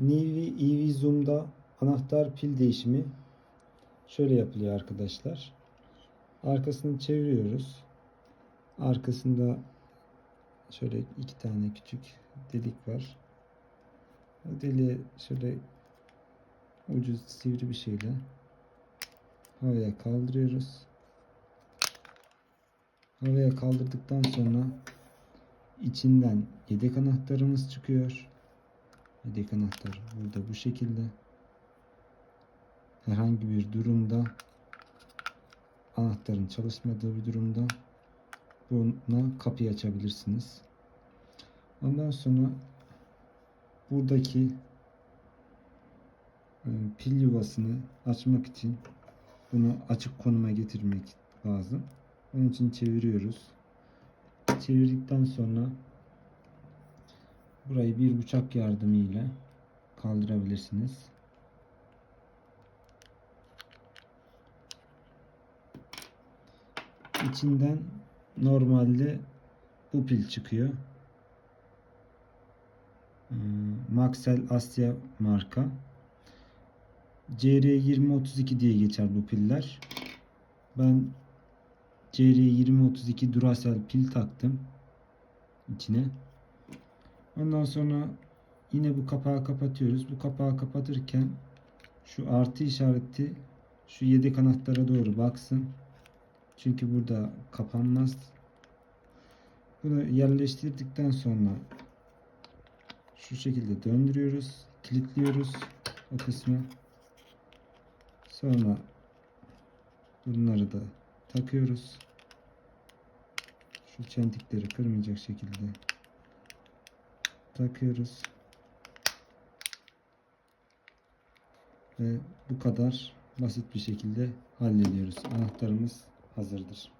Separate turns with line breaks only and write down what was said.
Nivi EV Zoom'da anahtar pil değişimi şöyle yapılıyor arkadaşlar. Arkasını çeviriyoruz. Arkasında şöyle iki tane küçük delik var. O deliği şöyle ucu sivri bir şeyle havaya kaldırıyoruz. Havaya kaldırdıktan sonra içinden yedek anahtarımız çıkıyor. Yedek anahtar burada bu şekilde. Herhangi bir durumda anahtarın çalışmadığı bir durumda buna kapıyı açabilirsiniz. Ondan sonra buradaki e, pil yuvasını açmak için bunu açık konuma getirmek lazım. Onun için çeviriyoruz. Çevirdikten sonra burayı bir bıçak yardımıyla kaldırabilirsiniz. İçinden normalde bu pil çıkıyor. Ee, Maxell Asya marka. CR2032 diye geçer bu piller. Ben CR2032 Duracell pil taktım içine. Ondan sonra yine bu kapağı kapatıyoruz. Bu kapağı kapatırken şu artı işareti şu yedek anahtara doğru baksın. Çünkü burada kapanmaz. Bunu yerleştirdikten sonra şu şekilde döndürüyoruz. Kilitliyoruz o kısmı. Sonra bunları da takıyoruz. Şu çentikleri kırmayacak şekilde takıyoruz. Ve bu kadar basit bir şekilde hallediyoruz. Anahtarımız hazırdır.